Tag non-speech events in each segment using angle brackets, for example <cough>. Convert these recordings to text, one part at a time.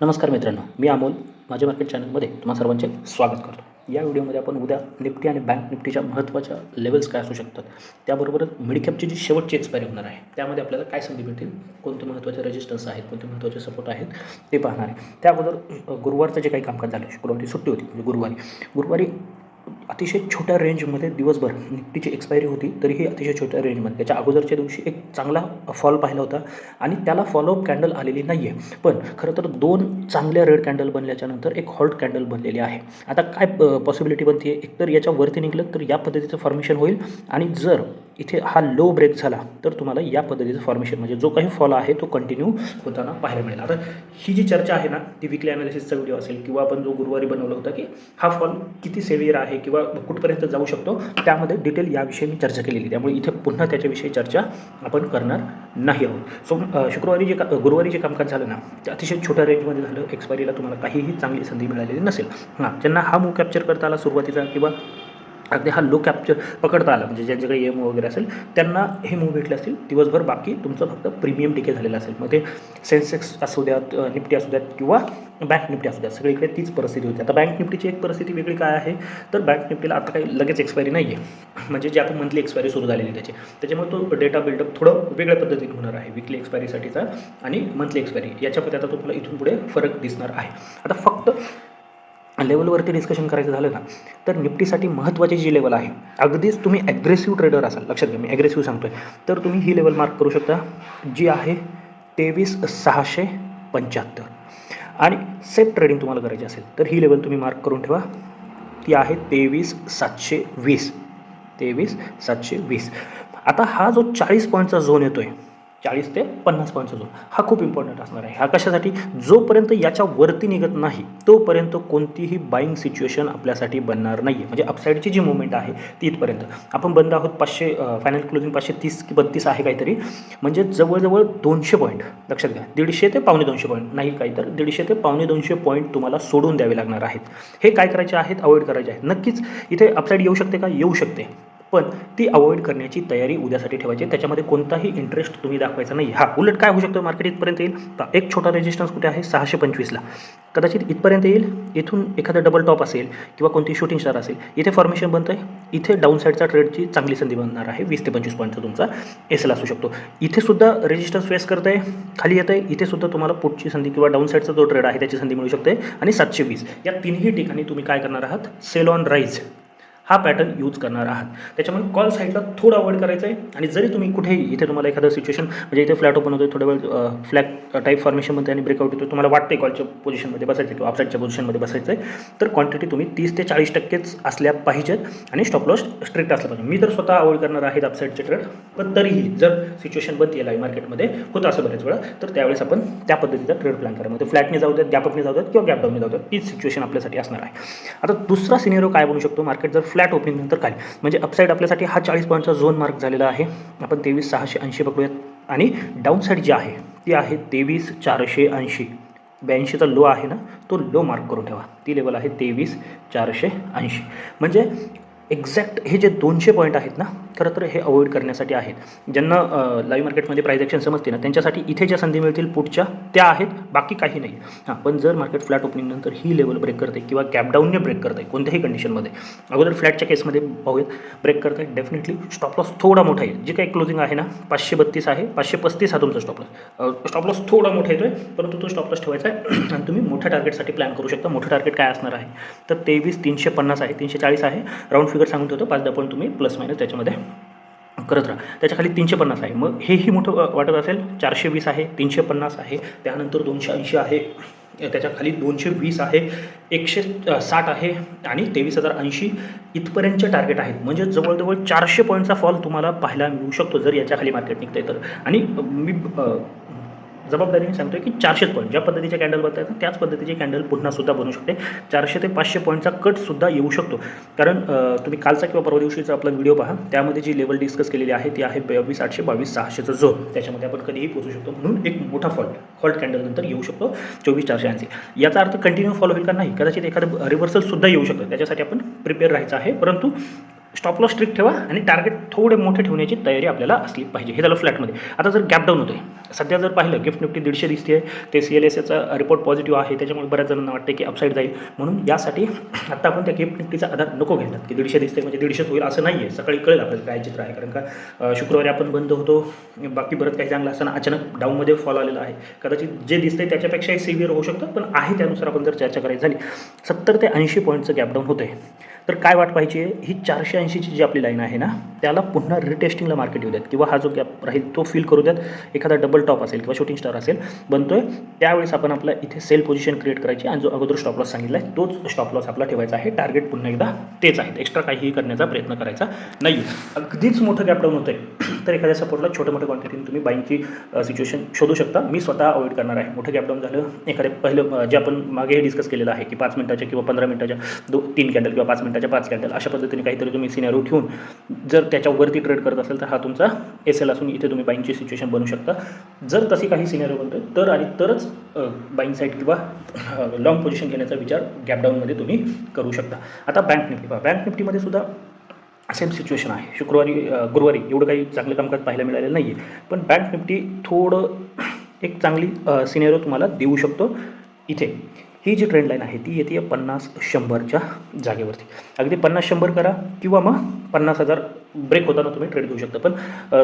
नमस्कार मित्रांनो मी अमोल माझ्या मार्केट चॅनलमध्ये तुम्हा सर्वांचे स्वागत करतो. या व्हिडिओमध्ये आपण उद्या निफ्टी आणि बँक निफ्टीच्या महत्त्वाच्या लेवल्स काय असू शकतात त्याबरोबरच मिडकॅपची जी शेवटची एक्सपायरी होणार आहे त्यामध्ये आपल्याला काय संधी मिळतील कोणते महत्त्वाचे रेजिस्टन्स आहेत कोणते महत्त्वाचे सपोर्ट आहेत ते पाहणार आहे. त्या अगोदर गुरुवारचं जे काही कामकाज झालं शुक्रवारी सुट्टी होती म्हणजे गुरुवारी. गुरुवारी अतिशय छोट्या रेंजमध्ये दिवसभर निफ्टीची एक्सपायरी होती तरीही अतिशय छोट्या रेंजमध्ये त्याच्या अगोदरच्या दिवशी एक चांगला फॉल पाहिला होता आणि त्याला फॉलोअप कॅन्डल आलेली नाही आहे पण खरं तर दोन चांगल्या रेड कॅन्डल बनल्याच्यानंतर एक हॉल्ट कॅन्डल बनलेली आहे. आता काय पॉसिबिलिटी बनते आहे एकतर याच्या वरती निघलं तर या पद्धतीचं फॉर्मेशन होईल आणि जर इथे हा लो ब्रेक झाला तर तुम्हाला या पद्धतीचं फॉर्मेशन म्हणजे जो काही फॉल आहे तो कंटिन्यू होताना पाहायला मिळेल. आता ही जी चर्चा आहे ना ती विकली अनालिसिसचा व्हिडिओ असेल किंवा आपण जो गुरुवारी बनवला होता की हा फॉल किती सेवियर आहे किंवा कुठपर्यंत जाऊ शकतो त्यामध्ये डिटेल याविषयी मी चर्चा केलेली त्यामुळे इथे पुन्हा त्याच्याविषयी चर्चा आपण करणार नाही आहोत. सो शुक्रवारी जे का गुरुवारी जे कामकाज झालं ना ते अतिशय छोट्या रेंजमध्ये झालं. एक्सपायरीला तुम्हाला काहीही चांगली संधी मिळालेली नसेल. हां ज्यांना हा मूव कॅप्चर करता आला सुरुवातीचा किंवा अगदी हा लो कॅप्चर पकडता आला. म्हणजे ज्यांच्याकडे एम वगैरे असेल त्यांना हे मूव भेटले असतील. दिवसभर बाकी तुमचं फक्त प्रीमियम टिके झालेलं असेल. मग ते सेन्सेक्स असू द्यात निफ्टी असू द्यात किंवा बँक निफ्टी असू द्यात. सगळीकडे तीच परिस्थिती होती. आता बँक निफ्टीची एक परिस्थिती वेगळी काय आहे? तर बँक निफ्टीला आता काही लगेच एक्सपायरी नाही आहे म्हणजे जे आता मंथली एक्सपायरी सुरू झालेली आहे त्याची. त्याच्यामुळे तो डेटा बिल्डअप थोडं वेगळ्या पद्धतीने होणार आहे. विकली एक्सपायरीसाठीचा आणि मंथली एक्सपायरी याच्यामध्ये आता तुम्हाला इथून पुढे फरक दिसणार आहे. आता फक्त लेवलवरती डिस्कशन करायचं झालं ना तर निफ्टीसाठी महत्त्वाची जी लेवल आहे अगदीच तुम्ही ॲग्रेसिव्ह ट्रेडर असाल लक्षात घ्या मी ॲग्रेसिव्ह सांगतो आहे तर तुम्ही ही लेवल मार्क करू शकता जी आहे तेवीस सहाशे पंच्याहत्तर. आणि सेफ ट्रेडिंग तुम्हाला करायची असेल तर ही लेवल तुम्ही मार्क करून ठेवा ती आहे तेवीस सातशे वीस. तेवीस सातशे वीस. आता हा जो चाळीस पॉईंटचा झोन येतो आहे चाळीस ते पन्नास पॉईंटचा झोन हा खूप इम्पॉर्टंट असणार आहे. हा कशासाठी? जोपर्यंत याच्या वरती निघत नाही तोपर्यंत कोणतीही बाईंग सिच्युएशन आपल्यासाठी बनणार नाही म्हणजे आहे म्हणजे अपसाईडची जी मुवमेंट आहे ती इथपर्यंत आपण बंद आहोत पाचशे फायनल क्लोजिंग पाचशे तीस की बत्तीस आहे काहीतरी. म्हणजे जवळजवळ दोनशे पॉईंट लक्षात घ्या. दीडशे ते पावणे दोनशे पॉईंट नाही काही तर दीडशे ते पावणे दोनशे पॉईंट तुम्हाला सोडून द्यावे लागणार आहेत. हे काय करायचे आहेत? अवॉइड करायचे आहेत. नक्कीच इथे अपसाईड येऊ शकते का? येऊ शकते. पण ती अवॉइड करण्याची तयारी उद्यासाठी ठेवायची. त्याच्यामध्ये कोणताही इंटरेस्ट तुम्ही दाखवायचा नाही. हा उलट काय होऊ शकतं? मार्केट इथपर्यंत येईल. तर एक छोटा रेजिस्टन्स कुठे आहे? सहाशे पंचवीसला. कदाचित इथपर्यंत येईल. इथून एखादा डबल टॉप असेल किंवा कोणती शूटिंग स्टार असेल. इथे फॉर्मेशन बनतं आहे इथे डाऊन साईडचा ट्रेडची चांगली संधी बनणार आहे. वीस ते पंचवीस पॉईंटचा तुमचा एस एल असू शकतो. इथे सुद्धा रेजिस्टन्स फेस करत आहे खाली येतं आहे इथे सुद्धा तुम्हाला पुढची संधी किंवा डाऊन साईडचा जो ट्रेड आहे त्याची संधी मिळू शकते. आणि सातशे वीस. या तिन्ही ठिकाणी तुम्ही काय करणार आहात? सेल ऑन राईज हा पॅटर्न यूज करणार आहात. त्याच्यामुळे कॉल साईडला थोडं अवॉइड करायचं आहे आणि जरी तुम्ही कुठेही इथे तुम्हाला एखादं सिच्युएशन म्हणजे इथे फ्लॅट ओपन होतोय थोड्या वेळ फ्लॅग टाईप फॉर्मेशनमध्ये आणि ब्रेकआउट येतो तुम्हाला वाटते कॉलच्या पोझिशनमध्ये बसायचं किंवा अपसाईडच्या पोझिशनमध्ये बसायचं आहे तर क्वांटिटी तुम्ही तीस ते चाळीस टक्केच असल्या पाहिजेत आणि स्टॉप लॉस स्ट्रिक्ट असलं पाहिजे. मी तर स्वतः अवॉइड करणार आहेत अपसाईडचे ट्रेड पण तरीही जर सिच्युएशन बनते लाईव्ह मार्केटमध्ये होतं असं बऱ्याच वेळा तर त्यावेळेस आपण त्या पद्धतीचा ट्रेड प्लॅन करा. म्हणजे ते फ्लॅटने जाऊ देत गॅपअपने जाऊ देत किंवा गॅपडाऊनने जाऊ देत तीच सिच्युएशन आपल्यासाठी असणार आहे. आता दुसरा सिनेरो काय बनू शकतो? मार्केट जर फ्लॅट ओपनिंग नंतर काय म्हणजे अपसाईड आपल्यासाठी हा चाळीस पॉईंटचा झोन मार्क झालेला आहे. आपण तेवीस सहाशे ऐंशी पकडूयात आणि डाऊन साईड जी आहे ती आहे तेवीस चारशे ऐंशी. ब्याऐंशीचा लो आहे ना तो लो मार्क करून ठेवा. ती लेवल आहे तेवीस चारशे ऐंशी. म्हणजे एक्झॅक्ट हे जे दोनशे पॉईंट आहेत ना खरं तर हे अवॉइड करण्यासाठी आहेत. ज्यांना लाईव्ह मार्केटमध्ये प्राईज ॲक्शन समजते ना त्यांच्यासाठी इथे ज्या संधी मिळतील पुढच्या त्या आहेत बाकी काही नाही. हां पण जर मार्केट फ्लॅट ओपनिंगनंतर ही लेवल ब्रेक करते किंवा गॅपडाऊनने ब्रेक ब्रेक करते कोणत्याही कंडिशनमध्ये अगोदर फ्लॅटच्या केसमध्ये पाहूयात ब्रेक करते डेफिनेटली स्टॉपलॉस थोडा मोठा येईल. जे काही क्लोजिंग आहे ना पाचशे बत्तीस आहे पाचशे पस्तीस हा तुमचा स्टॉपलॉस स्टॉपलॉस थोडा मोठा येतो आहे परंतु तो स्टॉपलॉस ठेवायचा आहे. <clears throat> आणि तुम्ही मोठ्या टार्गेटसाठी प्लॅन करू शकता. मोठं टार्गेट काय असणार आहे? तर तेवीस तीनशे पन्नास आहे तीनशे चाळीस आहे. राऊंड फिगर सांगून ठेवतो पाच दहा पॉईंट तुम्ही प्लस मायनस त्याच्यामध्ये करत राहा. त्याच्याखाली तीनशे पन्नास आहे. मग हेही मोठं वाटत असेल चारशे वीस आहे तीनशे पन्नास आहे त्यानंतर दोनशे ऐंशी आहे त्याच्याखाली दोनशे वीस आहे एकशे साठ आहे आणि तेवीस हजार ऐंशी इथपर्यंतचे टार्गेट आहेत. म्हणजे जवळजवळ चारशे पॉईंटचा फॉल तुम्हाला पाहायला मिळू शकतो जर याच्या खाली मार्केट निघतंय तर. आणि मी अ, जबाबदारीने सांगतोय की चारशे पॉईंट ज्या पद्धतीचे कॅन्डल बनतात त्याच पद्धतीचे कॅन्डल पुन्हा सुद्धा बनू शकते. चारशे ते पाचशे पॉईंटचा कटसुद्धा येऊ शकतो. कारण तुम्ही कालचा किंवा परवा दिवशीचा आपला व्हिडिओ पहा त्यामध्ये जी लेवल डिस्कस केलेली आहे ती आहे बावीस आठशे बावीस सहाशेचा झोन त्याच्यामध्ये आपण कधीही पोहोचू शकतो. म्हणून एक मोठा फॉल्ट फॉल्ट कॅन्डल नंतर येऊ शकतो चोवीस चारशे ऐंशी. याचा अर्थ कंटिन्यू फॉलो होईल का नाही? कदाचित एखादं रिव्हर्सल सुद्धा येऊ शकतं. त्याच्यासाठी आपण प्रिपेअर राहायचं आहे. परंतु स्टॉप लॉस स्ट्रिक्ट ठेवा आणि टार्गेट थोडे मोठे ठेवण्याची तयारी आपल्याला असली पाहिजे. हे झालं फ्लॅटमध्ये आता जर गॅप डाऊन होतोय. सध्या जर पाहिलं गिफ्ट निफ्टी दीडशे दिसते ते सी एल एस एचा रिपोर्ट पॉझिटिव्ह आहे. त्याच्यामुळे बऱ्याच जणांना वाटते की अपसाईड जाईल. म्हणून यासाठी आता आपण त्या गिफ्ट निफ्टीचा आधार नको घेतात की दीडशे दिसते म्हणजे दीडशेच होईल असं नाही आहे सकाळी कळेल आपल्याला काय चित्र आहे. कारण का शुक्रवारी आपण बंद होतो. बाकी बरंच काही चांगलं असताना अचानक डाऊनमध्ये फॉल आलेला आहे. कदाचित जे दिसतंय त्याच्यापेक्षाही सिव्हिअर होऊ शकतं. पण आहे त्यानुसार आपण जर चर्चा करायची झाली सत्तर ते ऐंशी पॉईंटचं गॅप डाऊन होतं आहे तर काय वाट पाहिजे ही चारशे ऐंशीची जी आपली लाईन आहे ना त्याला पुन्हा रिटेस्टिंगला मार्केट येऊ द्यात किंवा हा जो गॅप राहील तो फील करू द्यात एखादा डबल टॉप असेल किंवा शूटिंग स्टार असेल बनतोय. त्यावेळेस आपण आपला इथे सेल पोझिशन क्रिएट करायची आणि जो अगोदर स्टॉप लॉस सांगितला आहे तोच स्टॉप लॉस आपला ठेवायचा आहे. टार्गेट पुन्हा एकदा तेच आहेत एक्स्ट्रा काहीही करण्याचा प्रयत्न करायचा नाही अगदीच मोठं गॅप डाऊन होतं आहे तर एखाद्या सपोर्टला छोट्या मोठ्या क्वांटिटीने तुम्ही बाईंगची सिच्युएशन शोधू शकता. मी स्वतः अवॉइड करणार आहे. मोठं गॅप डाऊन झालं. एखाद्या पहिलं जे आपण मागे डिस्कस केलेलं आहे की पाच मिनिटाच्या किंवा पंधरा मिनिटाच्या दो तीन कॅन्डल किंवा पाच त्याच्या पाच कॅन्डल अशा पद्धतीने काहीतरी तुम्ही सिनेरो ठेवून जर त्याच्यावरती ट्रेड करत असेल तर हा तुमचा एस एल असून इथे तुम्ही बाईंगची सिच्युएशन बनवू शकता. जर तशी काही सिनेरो बनतो तर आणि तरच बाईंग साईड किंवा लॉंग पोझिशन घेण्याचा विचार गॅपडाऊनमध्ये तुम्ही करू शकता. आता बँक निफ्टी पहा. बँक निफ्टीमध्ये सुद्धा सेम सिच्युएशन आहे. शुक्रवारी गुरुवारी एवढं काही चांगलं कामकाज पाहायला मिळालेलं नाही आहे पण बँक निफ्टी थोडं एक चांगली सिनेरो तुम्हाला देऊ शकतो इथे. ही जी ट्रेंड लाईन आहे ती येते पन्नास शंभरच्या जागेवरती. अगदी पन्नास शंभर करा किंवा मग पन्नास हजार ब्रेक होताना तुम्ही ट्रेड घेऊ शकता. पण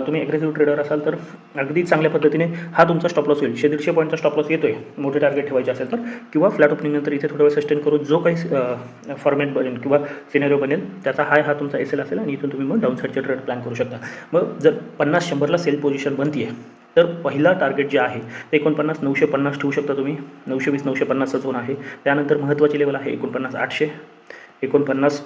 तुम्ही ॲग्रेसिव्ह ट्रेडर असाल तर अगदी चांगल्या पद्धतीने हा तुमचा स्टॉप लॉस होईल शे दीडशे पॉईंटचा स्टॉप लॉस येतोय मोठे टार्गेट ठेवायचे असेल तर. किंवा फ्लॅट ओपनिंग नंतर इथे थोडा वेळ सस्टेन करून जो काही फॉर्मॅट बनेल किंवा सिनेरिओ बनेल त्याचा हाय हा तुमचा एसेल असेल आणि इथून तुम्ही मग डाऊन साईडचे ट्रेड प्लॅन करू शकता. मग जर पन्नास शंभरला सेल पोझिशन बनती आहे तर पहिला टार्गेट जे आहे ते एकोणपन्नास नऊशे पन्नास ठेवू शकता तुम्ही. नऊशे वीस नऊशे पन्नासचा झोन आहे. त्यानंतर महत्त्वाची लेवल आहे एकोणपन्नास आठशे. एकोणपन्नास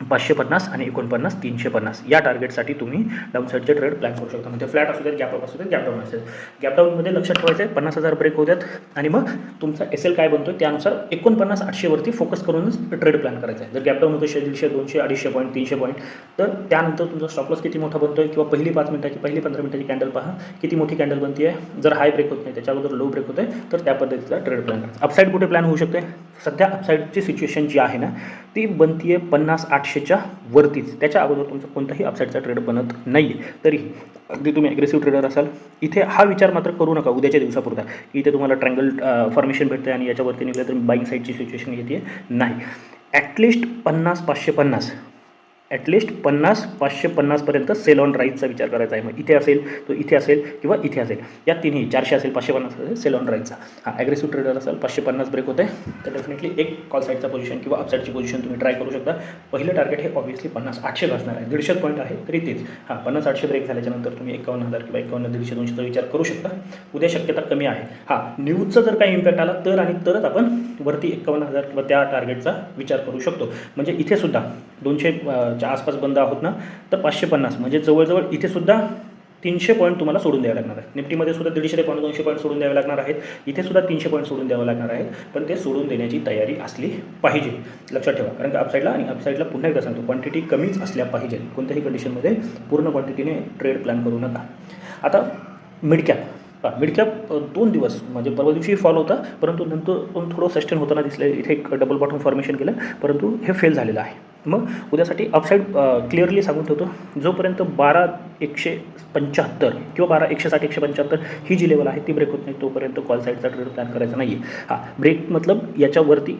पाचशे पन्नास आणि एकोणपन्नास तीनशे पन्नास. या टार्गेटसाठी तुम्ही डाऊनसाईडचे ट्रेड प्लॅन करू शकता. म्हणजे फ्लॅट असू देत गॅप असू देत गॅप डाऊन असेल. गॅप डाऊनमध्ये लक्षात ठेवायचं आहे पन्नास हजार ब्रेक होऊ द्यात आणि मग तुमचा एस एल काय बनतो त्यानुसार एकोणपन्नास आठशेवरती फोकस करूनच ट्रेड प्लॅन करायचा आहे जर गॅप डाऊन होतो दीडशे दोनशे अडीचशे पॉईंट तीनशे पॉईंट तर त्यानंतर तुमचा स्टॉपलॉस किती मोठा बनतो आहे किंवा पहिली पाच मिनिटाची पहिली पंधरा मिनिटाची कॅन्डल पहा किती मोठी कॅन्डल बनते आहे जर हाय ब्रेक होत नाही त्याच्या लो ब्रेक होत आहे तर त्या पद्धतीचा ट्रेड प्लॅन करायचा अपसाईड कुठे प्लॅन होऊ शकते? सध्या अपसाईडची सिच्युएशन जी आहे ना ती बनतीये पन्नास आठशेच्या वरतीच. त्याच्या अगोदर तुमचा कोणताही अपसाईडचा ट्रेड बनत नाही आहे तरी अगदी तुम्ही ॲग्रेसिव्ह ट्रेडर असाल इथे हा विचार मात्र करू नका उद्याच्या दिवसापुरता की इथे तुम्हाला ट्रँगल फॉर्मेशन भेटते आणि याच्यावरती निघलं तर बाईंग साईडची सिच्युएशन येते नाही. ॲटलिस्ट पन्नास पाचशे पन्नास. ॲटलिस्ट पन्नास पाचशे पन्नासपर्यंत सेल ऑन राईजचा विचार करायचा आहे. मग इथे असेल तो इथे असेल किंवा इथे असेल. या तिन्ही चारशे असेल पाचशे पन्नास असेल सेल ऑन राईजचा हा ॲग्रेसिव्ह ट्रेडर असेल पाचशे पन्नास ब्रेक होते तर डेफिनेटली एक कॉल साईडचा पोझिशन किंवा अपसाईडची पोझिशन तुम्ही ट्राय करू शकता. पहिलं टार्गेट हे ऑब्व्हियसली पन्नास आठशे असणार आहे. दीडशे पॉईंट आहे तरी तेच. हां पन्नास आठशे ब्रेक झाल्याच्यानंतर तुम्ही एकावन्न हजार किंवा एकावन्न दीडशे दोनशेचा विचार करू शकता. उद्या शक्यता कमी आहे. हां न्यूजचा जर काही इम्पॅक्ट आला तर आणि तरच आपण वरती एकावन्न हजार किंवा त्या टार्गेटचा विचार करू शकतो. म्हणजे इथे सुद्धा दोनशे च्या आसपास बंद आहोत ना तर पाचशे पन्नास. म्हणजे जवळजवळ इथेसुद्धा तीनशे पॉईंट तुम्हाला सोडून द्यावे लागणार आहे निफ्टीमध्ये सुद्धा दीडशे पॉईंट दोनशे पॉईंट सोडून द्यावे लागणार आहेत. इथे सुद्धा तीनशे पॉईंट सोडून द्यावे लागणार आहेत. पण ते सोडून देण्याची तयारी असली पाहिजे. लक्षात ठेवा. कारण की अपसाईडला आणि अपसाईडला पुन्हा एकदा सांगतो क्वांटिटी कमीच असल्या पाहिजे. कोणत्याही कंडिशनमध्ये पूर्ण क्वांटिटीने ट्रेड प्लॅन करू नका. आता मिडकॅप हां मिडकॅप दोन दिवस म्हणजे परवा दिवशी फॉल होता परंतु नंतर पण थोडं सस्टेन होताना दिसलं. इथे एक डबल बॉटम फॉर्मेशन केलं परंतु हे फेल झालेलं आहे. मग उद्यासाठी अपसाईड क्लिअरली सांगून ठेवतो. जोपर्यंत बारा एकशे पंच्याहत्तर किंवा बारा एकशे साठ एकशे पंच्याहत्तर ही जी लेवल आहे ती ब्रेक होत नाही तोपर्यंत कॉल साईडचा ट्रेड प्लॅन करायचा नाही आहे हां ब्रेक मतलब याच्यावरती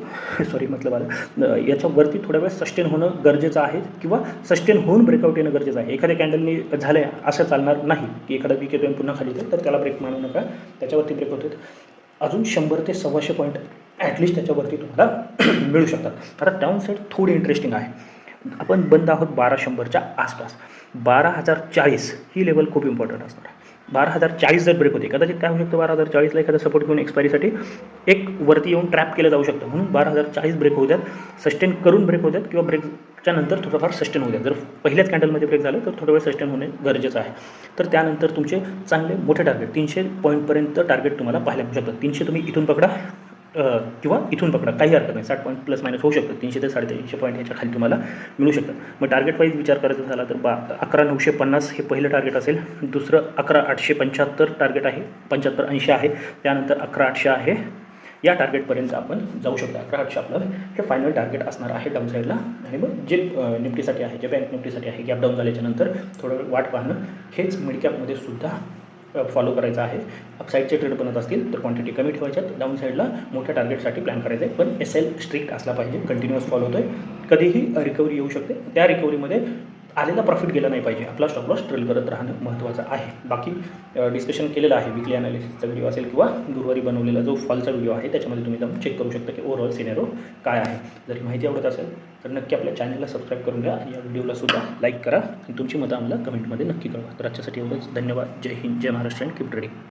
सॉरी मतलब आलं. याच्यावरती थोड्या वेळ सस्टेन होणं गरजेचं आहे किंवा सस्टेन होऊन ब्रेकआउट येणं गरजेचं आहे. एखाद्या कॅन्डलनी झालं आहे असं चालणार नाही की एखादा वीक येतो पुन्हा खाली येतो तर त्याला ब्रेक मानू नका. त्याच्यावरती ब्रेक होते अजून शंभर ते सव्वाशे पॉईंट ॲटलिस्ट त्याच्यावरती तुम्हाला <clears throat> मिळू शकतात. आता डाऊन साईड थोडी इंटरेस्टिंग आहे. आपण बंद आहोत बारा शंभरच्या आसपास. बारा हजार चाळीस ही लेवल खूप इम्पॉर्टंट असणार आहे. बारा हजार चाळीस जर ब्रेक होते कदाचित काय होऊ शकतं बारा हजार चाळीसला एखादा सपोर्ट घेऊन एक्सपायरीसाठी एक वरती येऊन ट्रॅप केलं जाऊ शकतं. म्हणून बारा हजार चाळीस ब्रेक होऊ द्यात सस्टेन करून ब्रेक होऊ द्यात किंवा ब्रेकच्या नंतर थोडंफार सस्टेन होऊ द्यात. जर पहिल्याच कॅन्डलमध्ये ब्रेक झालं तर थोडा वेळ सस्टेन होणे गरजेचं आहे. तर त्यानंतर तुमचे चांगले मोठे टार्गेट तीनशे पॉईंटपर्यंत टार्गेट तुम्हाला पाहायला मिळू शकतात. तीनशे तुम्ही इथून पकडा. किंवा इथून पकडा. काही हरकत नाही. साठ पॉईंट प्लस मायनस होऊ शकतं. तीनशे ते साडेतीनशे पॉईंट ह्याच्या खाली तुम्हाला मिळू शकतं. मग टार्गेट वाईज विचार करायचा झाला तर बा अकरा नऊशे पन्नास हे पहिलं टार्गेट असेल. दुसरं अकरा आठशे पंच्याहत्तर टार्गेट आहे. पंच्याहत्तर ऐंशी आहे. त्यानंतर अकरा आठशे आहे. या टार्गेटपर्यंत आपण जाऊ शकतो. अकरा आठशे आपलं हे फायनल टार्गेट असणार आहे डाऊन साईडला आणि मग जे निफ्टीसाठी आहे जे बँक निफ्टीसाठी आहे गॅप डाऊन झाल्याच्यानंतर थोडं वाट पाहणं. हेच मिडकॅपमध्ये सुद्धा फॉलो करायचा आहे. अपसाईडचे ट्रेड बनत असतील तर क्वांटिटी कमी ठेवायच्यात. डाऊन साईडला मोठ्या टार्गेटसाठी प्लॅन करायचं आहे पण एस एल स्ट्रिक्ट असला पाहिजे कंटिन्युअस फॉलो होतो आहे कधीही रिकव्हरी येऊ शकते. त्या रिकव्हरीमध्ये आलेला प्रॉफिट गेला नाही पाहिजे. आपला स्टॉप लॉस ट्रेल करत राहणं महत्त्वाचं आहे. बाकी डिस्कशन केलेलं आहे. विकली अनालिसिसचा व्हिडिओ असेल किंवा गुरुवारी बनवलेला जो फॉलचा व्हिडिओ आहे त्याच्यामध्ये तुम्ही जाऊन चेक करू शकता की ओव्हरऑल सिनेरो काय आहे. जर माहिती आवडत असेल तर नक्की आपल्या चॅनलला सबस्क्राईब करून घ्या. आणि या व्हिडिओला सुद्धा लाईक करा. आणि तुमची मतं आम्हाला कमेंटमध्ये नक्की कळवा. तर आजच्यासाठी एवढंच. धन्यवाद. जय हिंद. जय महाराष्ट्र. And keep trading